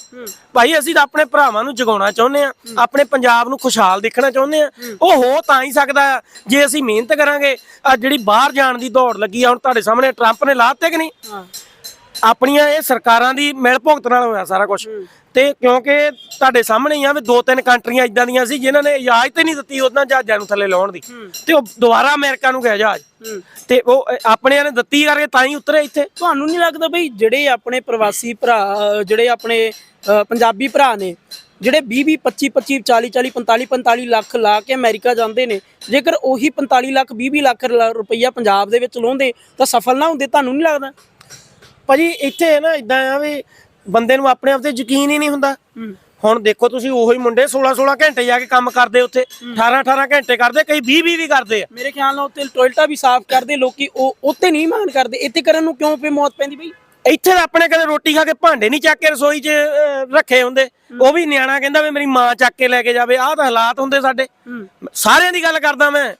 ਭਾਈ ਅਸੀਂ ਤਾਂ ਆਪਣੇ ਭਰਾਵਾਂ ਨੂੰ ਜਗਾਉਣਾ ਚਾਹੁੰਦੇ ਆ ਆਪਣੇ ਪੰਜਾਬ ਨੂੰ ਖੁਸ਼ਹਾਲ ਦੇਖਣਾ ਚਾਹੁੰਦੇ ਆ। ਉਹ ਹੋ ਤਾਂ ਹੀ ਸਕਦਾ ਜੇ ਅਸੀਂ ਮਿਹਨਤ ਕਰਾਂਗੇ ਆ ਜਿਹੜੀ ਬਾਹਰ ਜਾਣ ਦੀ ਦੌੜ ਲੱਗੀ ਆ ਹੁਣ ਤੁਹਾਡੇ ਸਾਹਮਣੇ ਟਰੰਪ ਨੇ ਲਾਤੇ ਕਿ ਨਹੀਂ? ਆਪਣੀਆਂ ਇਹ ਸਰਕਾਰਾਂ ਦੀ ਮਿਲ ਭੁਗਤ ਨਾਲ ਹੋਇਆ ਸਾਰਾ ਕੁਝ ਤੇ ਕਿਉਂਕਿ ਤੁਹਾਡੇ ਸਾਹਮਣੇ ਹੀ ਆ ਵੀ ਦੋ ਤਿੰਨ ਕੰਟਰੀਆਂ ਇਦਾਂ ਦੀਆਂ ਸੀ ਜਿਨ੍ਹਾਂ ਨੇ ਇਜਾਜ਼ਤ ਹੀ ਨਹੀਂ ਦਿੱਤੀ ਉਹਨਾਂ ਜਹਾਜ਼ਾਂ ਨੂੰ ਥੱਲੇ ਲਾਉਣ ਦੀ। ਤੇ ਉਹ ਦੁਬਾਰਾ ਅਮਰੀਕਾ ਨੂੰ ਗਿਆ ਜਹਾਜ਼। ਤੇ ਉਹ ਆਪਣਿਆਂ ਨੇ ਦਿੱਤੀ ਕਰਕੇ ਤਾਂ ਹੀ ਉਤਰੇ ਇੱਥੇ। ਤੁਹਾਨੂੰ ਨਹੀਂ ਲੱਗਦਾ ਬਈ ਜਿਹੜੇ ਆਪਣੇ ਪ੍ਰਵਾਸੀ ਭਰਾ ਜਿਹੜੇ ਆਪਣੇ ਪੰਜਾਬੀ ਭਰਾ ਨੇ ਜਿਹੜੇ 20 20 25 25 40 40 45 45 ਲੱਖ ਲਾ ਕੇ ਅਮਰੀਕਾ ਜਾਂਦੇ ਨੇ ਜੇਕਰ ਉਹੀ 45 ਲੱਖ 20 20 ਲੱਖ ਰੁਪਈਆ ਪੰਜਾਬ ਦੇ ਵਿੱਚ ਲਾਉਂਦੇ ਤਾਂ ਸਫਲ ਨਾ ਹੁੰਦੇ ਤੁਹਾਨੂੰ ਨਹੀਂ ਲੱਗਦਾ? ਭਾਜੀ ਇੱਥੇ ਨਾ ਇਦਾਂ ਆ ਵੀ ਬੰਦੇ ਨੂੰ ਆਪਣੇ ਆਪ ਤੇ ਯਕੀਨ ਹੀ ਨਹੀਂ ਹੁੰਦਾ। ਹੁਣ ਦੇਖੋ ਤੁਸੀਂ ਉਹੀ ਮੁੰਡੇ 16 16 ਘੰਟੇ ਜਾ ਕੇ ਕੰਮ ਕਰਦੇ ਉੱਥੇ 18 18 ਘੰਟੇ ਕਰਦੇ ਕਈ 20 20 ਵੀ ਕਰਦੇ ਆ। ਮੇਰੇ ਖਿਆਲ ਨਾਲ ਉੱਤੇ ਟੋਇਲਟਾਂ ਵੀ ਸਾਫ਼ ਕਰਦੇ ਲੋਕੀ ਉਹ ਉੱਤੇ ਨਹੀਂ ਮਾਨ ਕਰਦੇ। ਇੱਥੇ ਕਰਨ ਨੂੰ ਕਿਉਂ ਪੇ ਮੌਤ ਪੈਂਦੀ ਬਈ? ਇੱਥੇ ਤਾਂ ਆਪਣੇ ਕਦੇ ਰੋਟੀ ਖਾ ਕੇ ਭਾਂਡੇ ਨਹੀਂ ਚੱਕ ਕੇ ਰਸੋਈ 'ਚ ਰੱਖੇ ਹੁੰਦੇ। ਉਹ ਵੀ ਨਿਆਣਾ ਕਹਿੰਦਾ ਵੀ ਮੇਰੀ ਮਾਂ ਚੱਕ ਕੇ ਲੈ ਕੇ ਜਾਵੇ। ਆਹ ਤਾਂ ਹਾਲਾਤ ਹੁੰਦੇ ਸਾਡੇ। ਸਾਰਿਆਂ ਦੀ ਗੱਲ ਕਰਦਾ ਮੈਂ।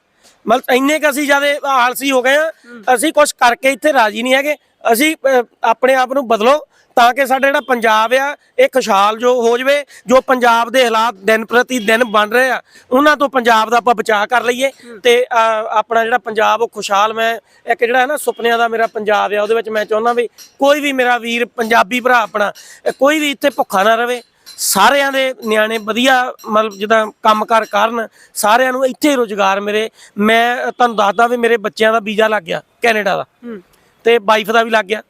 ਮਤਲਬ ਇੰਨੇ ਕ ਅਸੀਂ ਜਿਆਦੇ ਆਲਸੀ ਹੋ ਗਏ ਆ ਅਸੀਂ ਕੁਝ ਕਰਕੇ ਇੱਥੇ ਰਾਜੀ ਨਹੀਂ ਹੈਗੇ। ਅਸੀਂ ਆਪਣੇ ਆਪ ਨੂੰ ਬਦਲੋ ਤਾਂ ਕਿ ਸਾਡਾ ਜਿਹੜਾ ਪੰਜਾਬ ਆ, ਇਹ ਖੁਸ਼ਹਾਲ ਜੋ ਹੋ ਜਵੇ, ਜੋ ਪੰਜਾਬ ਦੇ ਹਾਲਾਤ ਦਿਨ ਪ੍ਰਤੀ ਦਿਨ ਬਣ ਰਹੇ ਆ, ਉਹਨਾਂ ਤੋਂ ਪੰਜਾਬ ਦਾ ਆਪਾਂ ਬਚਾਅ ਕਰ ਲਈਏ। ਤੇ ਆਪਣਾ ਜਿਹੜਾ ਪੰਜਾਬ, ਉਹ ਖੁਸ਼ਹਾਲ ਮੈਂ, ਇੱਕ ਜਿਹੜਾ ਹੈ ਨਾ ਸੁਪਨਿਆਂ ਦਾ ਮੇਰਾ ਪੰਜਾਬ ਆ, ਉਹਦੇ ਵਿੱਚ ਮੈਂ ਚਾਹੁੰਦਾ ਵੀ ਕੋਈ ਵੀ ਮੇਰਾ ਵੀਰ, ਪੰਜਾਬੀ ਭਰਾ ਆਪਣਾ, ਕੋਈ ਵੀ ਇੱਥੇ ਭੁੱਖਾ ਨਾ ਰਵੇ। ਸਾਰਿਆਂ ਦੇ ਨਿਆਣੇ ਵਧੀਆ ਮਤਲਬ ਜਿੱਦਾਂ ਕੰਮਕਾਰ ਕਰਨ ਸਾਰਿਆਂ ਨੂੰ ਇੱਥੇ ਰੋਜ਼ਗਾਰ ਮੇਰੇ ਮੈਂ ਤੁਹਾਨੂੰ ਦੱਸਦਾ ਵੀ ਮੇਰੇ ਬੱਚਿਆਂ ਦਾ ਵੀਜ਼ਾ ਲੱਗ ਗਿਆ ਕੈਨੇਡਾ ਦਾ। ਤੇ ਵਾਈਫ ਦਾ ਵੀ ਲੱਗ ਗਿਆ।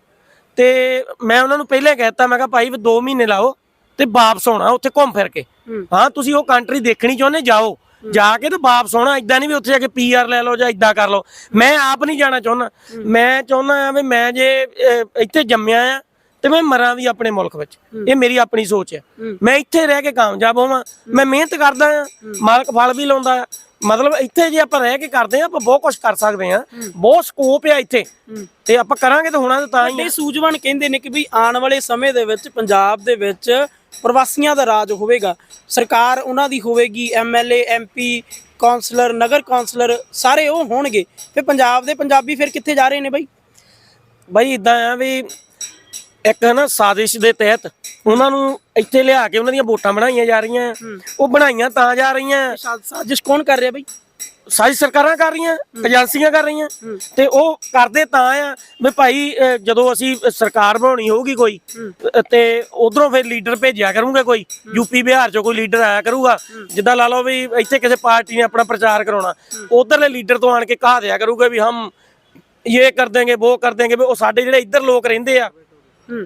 ਤੇ ਮੈਂ ਉਹਨਾਂ ਨੂੰ ਪਹਿਲੇ ਕਹਿਤਾ ਮੈਂ ਕਿਹਾ ਭਾਈ ਵੀ 2 ਮਹੀਨੇ ਲਾਓ ਤੇ ਵਾਪਸ ਆਉਣਾ ਉੱਥੇ ਘੁੰਮ ਫਿਰ ਕੇ। ਹੂੰ। ਤੁਸੀਂ ਉਹ ਕੰਟਰੀ ਦੇਖਣੀ ਚਾਹੁੰਦੇ ਜਾਓ। ਜਾ ਕੇ ਤੇ ਵਾਪਸ ਆਉਣਾ ਇਦਾਂ ਨਹੀਂ ਵੀ ਉੱਥੇ ਜਾ ਕੇ ਪੀਆਰ ਲੈ ਲਓ ਜਾਂ ਇਦਾਂ ਕਰ ਲਓ। ਮੈਂ ਆਪ ਨਹੀਂ ਜਾਣਾ ਚਾਹੁੰਦਾ। ਮੈਂ ਚਾਹੁੰਦਾ ਆ ਵੀ ਮੈਂ ਜੇ ਇੱਥੇ ਜੰਮਿਆ ਆ ਤੇ ਮੈਂ ਮਰਾਂ ਵੀ ਆਪਣੇ ਮੁਲਕ ਵਿੱਚ। ਇਹ ਮੇਰੀ ਆਪਣੀ ਸੋਚ ਹੈ। ਮੈਂ ਇੱਥੇ ਰਹਿ ਕੇ ਕਾਮਯਾਬ ਹੋਵਾਂ। ਮੈਂ ਮਿਹਨਤ ਕਰਦਾ ਆ ਮਾਲਕ ਫਲ ਵੀ ਲਾਉਂਦਾ ਆ ਮਤਲਬ ਇੱਥੇ ਜੇ ਆਪਾਂ ਰਹਿ ਕੇ ਕਰਦੇ ਆ ਆਪਾਂ ਬਹੁਤ ਕੁਝ ਕਰ ਸਕਦੇ ਆ ਬਹੁਤ ਸਕੋਪ ਆ ਇੱਥੇ। ਤੇ ਆਪਾਂ ਕਰਾਂਗੇ ਤਾਂ ਹੋਣਾ ਤਾਂ ਹੀ ਸੂਝਵਾਨ ਕਹਿੰਦੇ ਨੇ ਕਿ ਵੀ ਆਉਣ ਵਾਲੇ ਸਮੇਂ ਦੇ ਵਿੱਚ ਪੰਜਾਬ ਦੇ ਵਿੱਚ ਪ੍ਰਵਾਸੀਆਂ ਦਾ ਰਾਜ ਹੋਵੇਗਾ। ਸਰਕਾਰ ਉਹਨਾਂ ਦੀ ਹੋਵੇਗੀ ਐਮਐਲਏ ਐਮਪੀ ਕਾਉਂਸਲਰ ਨਗਰ ਕਾਉਂਸਲਰ ਸਾਰੇ ਉਹ ਹੋਣਗੇ। ਫਿਰ ਪੰਜਾਬ ਦੇ ਪੰਜਾਬੀ ਫਿਰ ਕਿੱਥੇ ਜਾ ਰਹੇ ਨੇ ਬਈ? ਬਾਈ ਇਦਾਂ ਆ ਵੀ ਇੱਕ ਨਾ ਸਾਜ਼ਿਸ਼ ਦੇ ਤਹਿਤ ਉਹਨਾਂ ਨੂੰ ਇੱਥੇ ਲਿਆ ਕੇ ਉਹਨਾਂ ਦੀਆਂ ਵੋਟਾਂ ਬਣਾਈਆਂ ਜਾ ਰਹੀਆਂ। ਉਹ ਬਣਾਈਆਂ ਤਾਂ ਜਾ ਰਹੀਆਂ। ਸਾਜ਼ਿਸ਼ ਕੌਣ ਕਰ ਰਿਹਾ ਬਈ? ਸਾਰੀ ਸਰਕਾਰਾਂ ਕਰ ਰਹੀਆਂ ਏਜੰਸੀਆਂ ਕਰ ਰਹੀਆਂ। ਤੇ ਉਹ ਕਰਦੇ ਤਾਂ ਆ ਵੀ ਭਾਈ ਜਦੋਂ ਅਸੀਂ ਸਰਕਾਰ ਬਣਾਉਣੀ ਹੋਊਗੀ ਕੋਈ ਤੇ ਉਧਰੋਂ ਫਿਰ ਲੀਡਰ ਭੇਜਿਆ ਕਰੂਗੇ ਕੋਈ। ਯੂਪੀ ਬਿਹਾਰ ਚੋਂ ਕੋਈ ਲੀਡਰ ਆਇਆ ਕਰੂਗਾ। ਜਿੱਦਾਂ ਲਾ ਲਓ ਵੀ ਇੱਥੇ ਕਿਸੇ ਪਾਰਟੀ ਨੇ ਆਪਣਾ ਪ੍ਰਚਾਰ ਕਰਾਉਣਾ। ਉਧਰਲੇ ਲੀਡਰ ਤੋਂ ਆਣ ਕੇ ਕਹਾ ਦਿਆ ਕਰੂਗੇ ਵੀ ਹਮ ਇਹ ਕਰ ਦੇਂਗੇ ਉਹ ਕਰ ਦੇਂਗੇ ਵੀ ਉਹ ਸਾਡੇ ਜਿਹੜੇ ਇੱਧਰ ਲੋਕ ਰਹਿੰਦੇ ਆ।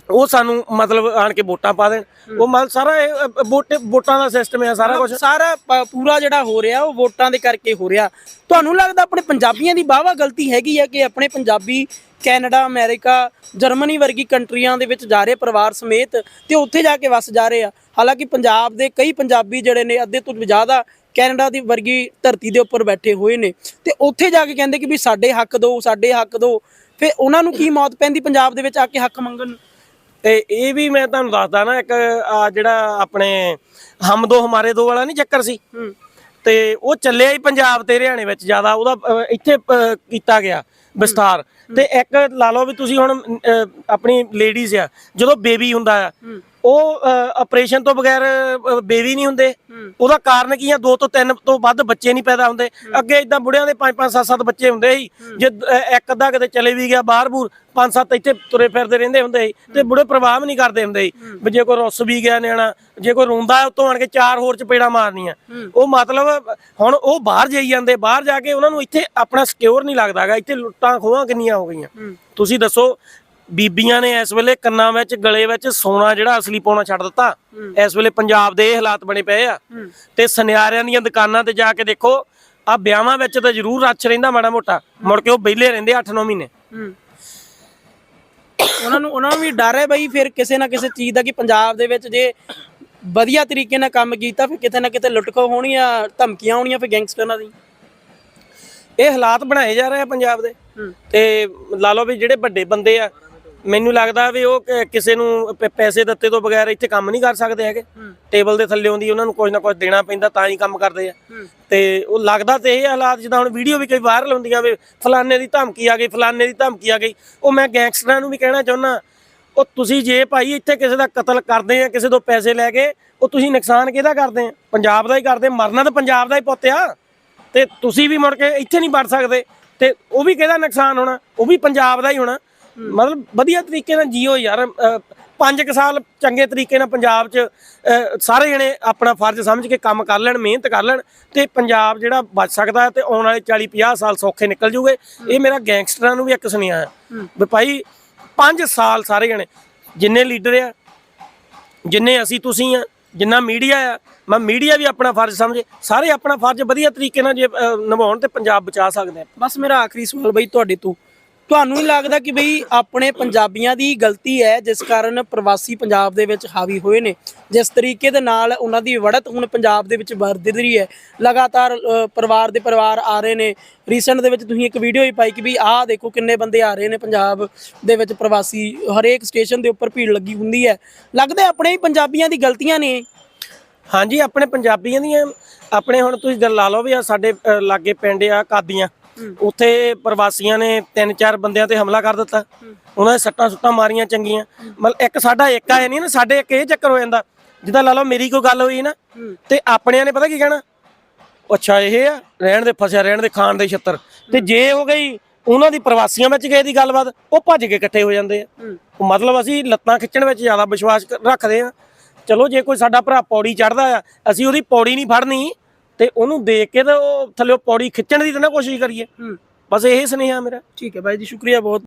ਉਹ ਸਾਨੂੰ ਮਤਲਬ ਆਣ ਕੇ ਵੋਟਾਂ ਪਾ ਦੇਣ। ਉਹ ਮਤਲਬ ਸਾਰਾ ਇਹ, ਅ, ਵੋਟ ਵੋਟਾਂ ਦਾ ਸਿਸਟਮ ਹੈ ਸਾਰਾ ਕੁਝ ਸਾਰਾ ਪ- ਪੂਰਾ ਜਿਹੜਾ ਹੋ ਰਿਹਾ ਉਹ ਵੋਟਾਂ ਦੇ ਕਰਕੇ ਹੋ ਰਿਹਾ। ਤੁਹਾਨੂੰ ਲੱਗਦਾ ਆਪਣੇ ਪੰਜਾਬੀਆਂ ਦੀ ਵਾਹਵਾ ਗਲਤੀ ਹੈਗੀ ਹੈ ਕਿ ਆਪਣੇ ਪੰਜਾਬੀ ਕੈਨੇਡਾ ਅਮਰੀਕਾ ਜਰਮਨੀ ਵਰਗੀ ਕੰਟਰੀਆਂ ਦੇ ਵਿੱਚ ਜਾ ਰਹੇ ਪਰਿਵਾਰ ਸਮੇਤ ਤੇ ਉੱਥੇ ਜਾ ਕੇ ਵਸ ਜਾ ਰਹੇ ਆ? ਹਾਲਾਂਕਿ ਪੰਜਾਬ ਦੇ ਕਈ ਪੰਜਾਬੀ ਜਿਹੜੇ ਨੇ ਅੱਧੇ ਤੋਂ ਜ਼ਿਆਦਾ ਕੈਨੇਡਾ ਦੀ ਵਰਗੀ ਧਰਤੀ ਦੇ ਉੱਪਰ ਬੈਠੇ ਹੋਏ ਨੇ। ਤੇ ਉੱਥੇ ਜਾ ਕੇ ਕਹਿੰਦੇ ਕਿ ਵੀ ਸਾਡੇ ਹੱਕ ਦਿਓ ਸਾਡੇ ਹੱਕ ਦਿਓ ਫਿਰ ਉਹਨਾਂ ਨੂੰ ਕੀ ਮੌਤ ਪੈਂਦੀ ਪੰਜਾਬ ਦੇ ਵਿੱਚ ਆ ਕੇ ਹੱਕ ਮੰਗਣ ਨੂੰ? ਤੇ ਇਹ ਵੀ ਮੈਂ ਤੁਹਾਨੂੰ ਦੱਸਦਾ ਨਾ ਇੱਕ ਆ ਜਿਹੜਾ ਆਪਣੇ ਹਮ ਦੋ ਹਮਾਰੇ ਦੋ ਵਾਲਾ ਨਹੀਂ ਚੱਕਰ ਸੀ? ਤੇ ਉਹ ਚੱਲਿਆ ਹੀ ਪੰਜਾਬ ਤੇ ਹਰਿਆਣੇ ਵਿੱਚ ਜ਼ਿਆਦਾ ਉਹਦਾ ਇੱਥੇ ਕੀਤਾ ਗਿਆ ਵਿਸਤਾਰ ਤੇ ਇੱਕ ਲਾ ਲਓ ਵੀ ਤੁਸੀਂ ਹੁਣ ਆਪਣੀ ਲੇਡੀਜ਼ ਆ ਜਦੋਂ ਬੇਬੀ ਹੁੰਦਾ ਆ ਉਹ ਆਪਰੇਸ਼ਨ ਤੋਂ ਬਗੈਰ ਬੇਬੀ ਨਹੀਂ ਹੁੰਦੇ। ਉਹਦਾ ਕਾਰਨ ਕੀ ਆ? ਦੋ ਤੋਂ ਤਿੰਨ ਤੋਂ ਵੱਧ ਬੱਚੇ ਨਹੀਂ ਪੈਦਾ ਹੁੰਦੇ। ਅੱਗੇ ਇਦਾਂ ਬੁੜਿਆਂ ਦੇ ਪੰਜ ਪੰਜ ਸੱਤ ਸੱਤ ਬੱਚੇ ਹੁੰਦੇ ਸੀ। ਜੇ ਇੱਕ ਅੱਧਾ ਕਿਤੇ ਚਲੇ ਵੀ ਗਿਆ ਬਾਹਰ ਬੂਰ ਪੰਜ ਸੱਤ ਇੱਥੇ ਤੁਰੇ ਫਿਰਦੇ ਰਹਿੰਦੇ ਹੁੰਦੇ ਸੀ ਤੇ ਬੁੜੇ ਪ੍ਰਭਾਵ ਨਹੀਂ ਕਰਦੇ ਹੁੰਦੇ ਸੀ। ਵੀ ਜੇ ਕੋਈ ਰੁੱਸ ਵੀ ਗਿਆ ਨਿਆਣਾ ਜੇ ਕੋਈ ਰੋਂਦਾ ਉਤੋਂ ਆਣ ਕੇ ਚਾਰ ਹੋਰ ਚਪੇੜਾ ਮਾਰਨੀਆਂ। ਉਹ ਮਤਲਬ ਹੁਣ ਉਹ ਬਾਹਰ ਜਾਈ ਜਾਂਦੇ ਬਾਹਰ ਜਾ ਕੇ ਉਹਨਾਂ ਨੂੰ ਇੱਥੇ ਆਪਣਾ ਸਿਕਿਉਰ ਨਹੀਂ ਲੱਗਦਾਗਾ ਇੱਥੇ ਲੁੱਟਾਂ ਖੋਹਾਂ ਕਿੰਨੀਆਂ ਹੋ ਗਈਆਂ। ਤੁਸੀਂ ਦੱਸੋ ਬੀਬੀਆਂ ਨੇ ਇਸ ਵੇਲੇ ਕੰਨਾਂ ਵਿੱਚ ਗਲੇ ਵਿੱਚ ਸੋਨਾ ਜਿਹੜਾ ਅਸਲੀ ਪਾਉਣਾ ਛੱਡ ਦਿੱਤਾ। ਇਸ ਵੇਲੇ ਪੰਜਾਬ ਦੇ ਇਹ ਹਾਲਾਤ ਬਣੇ ਪਏ ਆ। ਤੇ ਸੁਨਿਆਰਿਆਂ ਦੀਆਂ ਦੁਕਾਨਾਂ ਤੇ ਜਾ ਕੇ ਦੇਖੋ ਆ ਵਿਆਹਾਂ ਵਿੱਚ ਤਾਂ ਜ਼ਰੂਰ ਰੱਛ ਰਹਿੰਦਾ ਮਾੜਾ ਮੋਟਾ। ਮੁੜ ਕੇ ਉਹ ਵਿਹਲੇ ਰਹਿੰਦੇ 8-9 ਮਹੀਨੇ। ਉਹਨਾਂ ਨੂੰ ਉਹਨਾਂ ਨੂੰ ਵੀ ਡਰ ਹੈ ਬਈ ਫਿਰ ਕਿਸੇ ਨਾ ਕਿਸੇ ਚੀਜ਼ ਦਾ ਕਿ ਪੰਜਾਬ ਦੇ ਵਿੱਚ ਜੇ ਵਧੀਆ ਤਰੀਕੇ ਨਾਲ ਕੰਮ ਕੀਤਾ ਫਿਰ ਕਿਤੇ ਨਾ ਕਿਤੇ ਲੁੱਟਖੋ ਹੋਣੀ ਆ ਧਮਕੀਆਂ ਹੋਣੀਆਂ ਫਿਰ ਗੈਂਗਸਟਰਾਂ ਦੀ। ਇਹ ਹਾਲਾਤ ਬਣਾਏ ਜਾ ਰਹੇ ਆ ਪੰਜਾਬ ਦੇ। ਤੇ ਲਾ ਲਓ ਵੀ ਜਿਹੜੇ ਵੱਡੇ ਬੰਦੇ ਆ ਮੈਨੂੰ ਲੱਗਦਾ ਵੀ ਉਹ ਕ- ਕਿਸੇ ਨੂੰ ਪ- ਪੈਸੇ ਦਿੱਤੇ ਤੋਂ ਬਗੈਰ ਇੱਥੇ ਕੰਮ ਨਹੀਂ ਕਰ ਸਕਦੇ ਹੈਗੇ। ਹੂੰ। ਟੇਬਲ ਦੇ ਥੱਲੇ ਆਉਂਦੀ ਉਹਨਾਂ ਨੂੰ ਕੁਝ ਨਾ ਕੁਝ ਦੇਣਾ ਪੈਂਦਾ ਤਾਂ ਹੀ ਕੰਮ ਕਰਦੇ ਆ। ਹੂੰ। ਤੇ ਉਹ ਲੱਗਦਾ ਤੇ ਇਹ ਹਾਲਾਤ ਜਿੱਦਾਂ ਹੁਣ ਵੀਡੀਓ ਵੀ ਕਈ ਵਾਇਰਲ ਹੁੰਦੀਆਂ ਵੀ ਫਲਾਨੇ ਦੀ ਧਮਕੀ ਆ ਗਈ ਫਲਾਨੇ ਦੀ ਧਮਕੀ ਆ ਗਈ। ਉਹ ਮੈਂ ਗੈਂਗਸਟਰਾਂ ਨੂੰ ਵੀ ਕਹਿਣਾ ਚਾਹੁੰਦਾ ਉਹ ਤੁਸੀਂ ਜੇ ਭਾਈ ਇੱਥੇ ਕਿਸੇ ਦਾ ਕਤਲ ਕਰਦੇ ਆ ਕਿਸੇ ਤੋਂ ਪੈਸੇ ਲੈ ਕੇ ਉਹ ਤੁਸੀਂ ਨੁਕਸਾਨ ਕਿਹਦਾ ਕਰਦੇ ਆ? ਪੰਜਾਬ ਦਾ ਹੀ ਕਰਦੇ ਮਰਨਾ ਤਾਂ ਪੰਜਾਬ ਦਾ ਹੀ ਪੁੱਤ ਆ। ਤੇ ਤੁਸੀਂ ਵੀ ਮੁੜ ਕੇ ਇੱਥੇ ਨਹੀਂ ਵੜ ਸਕਦੇ। ਤੇ ਉਹ ਵੀ ਕਿਹਦਾ ਨੁਕਸਾਨ ਹੋਣਾ? ਉਹ ਵੀ ਪੰਜਾਬ ਦਾ ਹੀ ਹੋਣਾ। ਮਤਲਬ ਵਧੀਆ ਤਰੀਕੇ ਨਾਲ ਜੀਓ ਯਾਰ ਪੰਜ ਕੁ ਸਾਲ ਚੰਗੇ ਤਰੀਕੇ ਨਾਲ ਪੰਜਾਬ 'ਚ ਸਾਰੇ ਜਣੇ ਆਪਣਾ ਫਰਜ਼ ਸਮਝ ਕੇ ਕੰਮ ਕਰ ਲੈਣ ਮਿਹਨਤ ਕਰ ਲੈਣ ਤੇ ਪੰਜਾਬ ਜਿਹੜਾ ਬਚ ਸਕਦਾ ਤੇ ਆਉਣ ਵਾਲੇ 40 50 ਸਾਲ ਸੌਖੇ ਨਿਕਲ ਜੂਗੇ। ਇਹ ਮੇਰਾ ਗੈਂਗਸਟਰਾਂ ਨੂੰ ਵੀ ਇੱਕ ਸੁਨੇਹਾ ਹੈ। ਵੀ ਭਾਈ 5 ਸਾਲ ਸਾਰੇ ਜਣੇ ਜਿੰਨੇ ਲੀਡਰ ਆ ਜਿੰਨੇ ਅਸੀਂ ਤੁਸੀਂ ਆ ਜਿੰਨਾ ਮੀਡੀਆ ਆ ਮੈਂ ਮੀਡੀਆ ਵੀ ਆਪਣਾ ਫਰਜ਼ ਸਮਝੇ ਸਾਰੇ ਆਪਣਾ ਫਰਜ਼ ਵਧੀਆ ਤਰੀਕੇ ਨਾਲ ਜੇ ਨਿਭਾਉਣ ਤੇ ਪੰਜਾਬ ਬਚਾ ਸਕਦੇ ਆ। ਬਸ ਮੇਰਾ ਆਖਰੀ ਸਵਾਲ ਬਈ ਤੁਹਾਡੇ ਤੋਂ ਤੁਹਾਨੂੰ ਨਹੀਂ ਲੱਗਦਾ ਕਿ ਬਈ ਆਪਣੇ ਪੰਜਾਬੀਆਂ ਦੀ ਗਲਤੀ ਹੈ, ਜਿਸ ਕਾਰਨ ਪ੍ਰਵਾਸੀ ਪੰਜਾਬ ਦੇ ਵਿੱਚ ਹਾਵੀ ਹੋਏ ਨੇ? ਜਿਸ ਤਰੀਕੇ ਦੇ ਨਾਲ ਉਹਨਾਂ ਦੀ ਵੜਤ ਹੁਣ ਪੰਜਾਬ ਦੇ ਵਿੱਚ ਵੱਧ ਰਹੀ ਹੈ। ਲਗਾਤਾਰ ਪਰਿਵਾਰ ਦੇ ਪਰਿਵਾਰ ਆ ਰਹੇ ਨੇ। ਰੀਸੈਂਟ ਦੇ ਵਿੱਚ ਤੁਸੀਂ ਇੱਕ ਵੀਡੀਓ ਹੀ ਪਾਈ ਕਿ ਵੀ ਆਹ ਦੇਖੋ ਕਿੰਨੇ ਬੰਦੇ ਆ ਰਹੇ ਨੇ ਪੰਜਾਬ ਦੇ ਵਿੱਚ ਪ੍ਰਵਾਸੀ। ਹਰੇਕ ਸਟੇਸ਼ਨ ਦੇ ਉੱਪਰ ਭੀੜ ਲੱਗੀ ਹੁੰਦੀ ਹੈ। ਲੱਗਦਾ ਆਪਣੇ ਹੀ ਪੰਜਾਬੀਆਂ ਦੀ ਗਲਤੀਆਂ ਨੇ ਹਾਂਜੀ, ਆਪਣੇ ਪੰਜਾਬੀਆਂ ਦੀਆਂ। ਆਪਣੇ ਹੁਣ ਤੁਸੀਂ ਗੱਲ ਲਾ ਲਓ ਵੀ ਆ ਸਾਡੇ ਲਾਗੇ ਪਿੰਡ ਆ, ਕਾਦੀਆਂ। ਉੱਥੇ ਪ੍ਰਵਾਸੀਆਂ ਨੇ ਤਿੰਨ ਚਾਰ ਬੰਦਿਆਂ ਤੇ ਹਮਲਾ ਕਰ ਦਿੱਤਾ। ਉਹਨਾਂ ਦੇ ਸੱਟਾਂ ਸੁੱਟਾਂ ਮਾਰੀਆਂ ਚੰਗੀਆਂ। ਮਤਲਬ ਇੱਕ ਸਾਡਾ ਇੱਕ ਆਏ ਨਹੀਂ ਨਾ ਸਾਡੇ ਇੱਕ ਇਹ ਚੱਕਰ ਹੋ ਜਾਂਦਾ। ਜਿੱਦਾਂ ਲਾ ਲਓ ਮੇਰੀ ਕੋਈ ਗੱਲ ਹੋਈ ਨਾ। ਤੇ ਆਪਣਿਆਂ ਨੇ ਪਤਾ ਕੀ ਕਹਿਣਾ? ਅੱਛਾ ਇਹ ਆ ਰਹਿਣ ਦੇ ਫਸਿਆ ਰਹਿਣ ਦੇ ਖਾਣ ਦੇ ਛੱਤਰ। ਤੇ ਜੇ ਹੋ ਗਈ ਉਹਨਾਂ ਦੀ ਪ੍ਰਵਾਸੀਆਂ ਵਿੱਚ ਗਏ ਦੀ ਗੱਲਬਾਤ ਉਹ ਭੱਜ ਕੇ ਇਕੱਠੇ ਹੋ ਜਾਂਦੇ ਆ। ਮਤਲਬ ਅਸੀਂ ਲੱਤਾਂ ਖਿੱਚਣ ਵਿੱਚ ਜ਼ਿਆਦਾ ਵਿਸ਼ਵਾਸ ਰੱਖਦੇ ਆ। ਚਲੋ ਜੇ ਕੋਈ ਸਾਡਾ ਭਰਾ ਪੌੜੀ ਚੜਦਾ ਆ ਅਸੀਂ ਉਹਦੀ ਪੌੜੀ ਨਹੀਂ ਫੜਨੀ ਤੇ ਉਹਨੂੰ ਦੇਖ ਕੇ ਤਾਂ ਉਹ ਥੱਲੇ ਪੌੜੀ ਖਿੱਚਣ ਦੀ ਤਾਂ ਨਾ ਕੋਸ਼ਿਸ਼ ਕਰੀਏ। ਬਸ ਇਹ ਸੁਨੇਹਾ ਮੇਰਾ। ਠੀਕ ਹੈ ਬਾਈ ਜੀ ਸ਼ੁਕਰੀਆ ਬਹੁਤ।